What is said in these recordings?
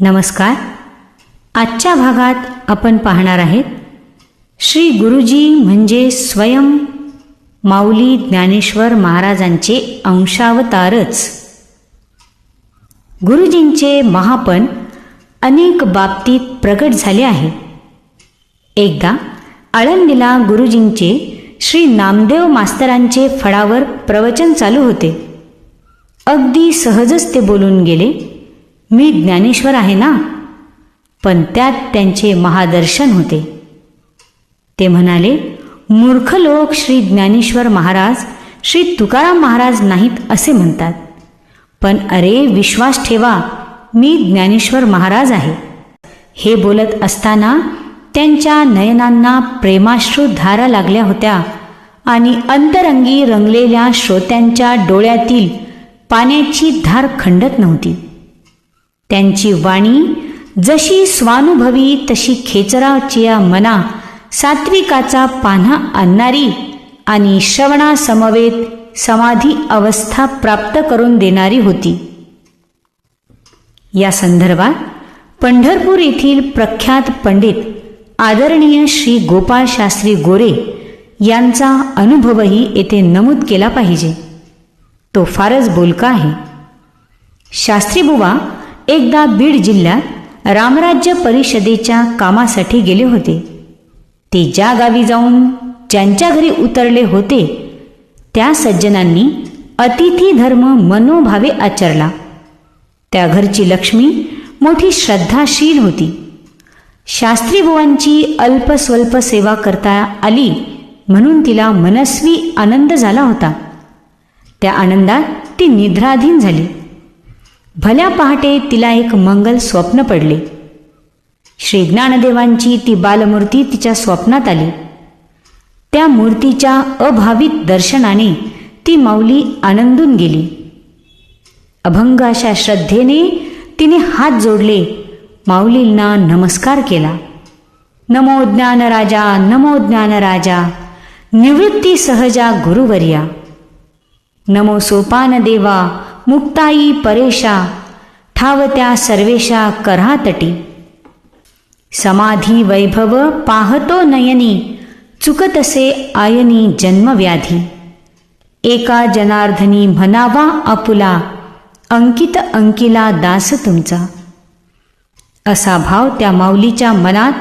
नमस्कार. आजच्या भागात आपण पाहणार आहेत श्री गुरुजी म्हणजे स्वयं माऊली ज्ञानेश्वर महाराजांचे अंशावतारच. गुरुजींचे महापण अनेक बाबतीत प्रकट झाले आहे. एकदा आळंदीला गुरुजींचे श्री नामदेव मास्तरांचे फळावर प्रवचन चालू होते. अगदी सहजच ते बोलून गेले. मी ज्ञानेश्वर आहे ना? पण त्यात त्यांचे महादर्शन होते. ते म्हणाले मूर्ख लोक श्री ज्ञानेश्वर महाराज श्री तुकाराम महाराज नाहीत असे म्हणतात. पण अरे विश्वास ठेवा मी ज्ञानेश्वर महाराज आहे. हे बोलत असताना त्यांच्या नयनांना प्रेमाश्रू धारा लागल्या होत्या आणि अंतरंगी रंगलेल्या श्रोत्यांच्या डोळ्यातील पाण्याची धार खंडत नव्हती. त्यांची वाणी जशी स्वानुभवी तशी खेचराच्या मना सात्विकाचा पान्हा आणणारी आणि श्रवणासमवेत समाधी अवस्था प्राप्त करून देणारी होती. या संदर्भात पंढरपूर येथील प्रख्यात पंडित आदरणीय श्री गोपाळ शास्त्री गोरे यांचा अनुभवही येथे नमूद केला पाहिजे. तो फारच बोलका आहे. शास्त्री बुवा एकदा बीड जिल्ह्यात रामराज्य परिषदेच्या कामासाठी गेले होते. ते ज्या गावी जाऊन ज्यांच्या घरी उतरले होते त्या सज्जनांनी अतिथी धर्म मनोभावे आचरला. त्या घरची लक्ष्मी मोठी श्रद्धाशील होती. शास्त्रीबुवांची अल्पस्वल्प सेवा करता आली म्हणून तिला मनस्वी आनंद झाला होता. त्या आनंदात ती निद्राधीन झाली. भल्या पहाटे तिला एक मंगल स्वप्न पडले. श्री ज्ञानदेवांची ती बालमूर्ती तिच्या स्वप्नात आली. त्या मूर्तीच्या अभावित दर्शनाने ती माऊली आनंदून गेली. अभंग अशा श्रद्धेने तिने हात जोडले माऊलींना नमस्कार केला. नमो ज्ञान राजा नमो ज्ञान राजा निवृत्ती सहजा गुरुवर्या. नमो सोपान देवा मुक्ताई परेशा ठावत्या सर्वेशा करातटी. समाधी वैभव पाहतो नयनी चुकतसे आयनी जन्मव्याधी. एका जनार्दनी म्हणावा आपुला अंकित अंकिला दास तुमचा. असा भाव त्या माऊलीच्या मनात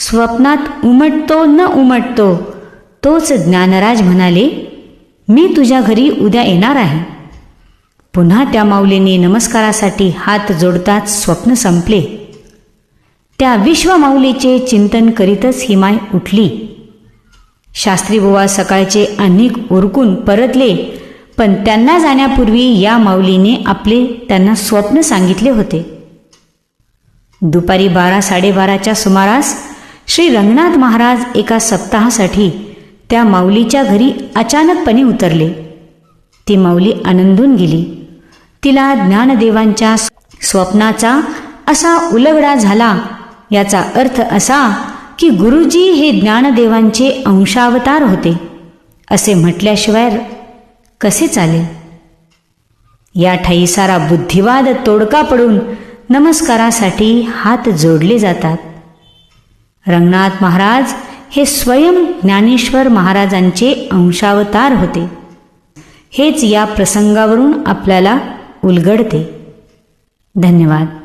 स्वप्नात उमटतो न उमटतो तोच ज्ञानराज म्हणाले मी तुझ्या घरी उद्या येणार आहे. पुन्हा त्या माऊलीने नमस्कारासाठी हात जोडताच स्वप्न संपले. त्या विश्वमाऊलीचे चिंतन करीतच ही माय उठली. शास्त्रीबुवा सकाळचे अनेक उरकून परतले पण त्यांना जाण्यापूर्वी या माऊलीने आपले त्यांना स्वप्न सांगितले होते. दुपारी बारा साडेबाराच्या सुमारास श्री रंगनाथ महाराज एका सप्ताहासाठी त्या माऊलीच्या घरी अचानकपणे उतरले. ती माऊली आनंदून गेली. तिला ज्ञानदेवांच्या स्वप्नाचा असा उलगडा झाला. याचा अर्थ असा की गुरुजी हे ज्ञानदेवांचे अंशावतार होते. असे म्हटल्याशिवाय कसे चालेल? या ठाई सारा बुद्धिवाद तोडका पडून नमस्कारासाठी हात जोडले जातात. रंगनाथ महाराज हे स्वयं ज्ञानेश्वर महाराजांचे अंशावतार होते. हेच या प्रसंगावरून आपल्याला उलगडते. धन्यवाद.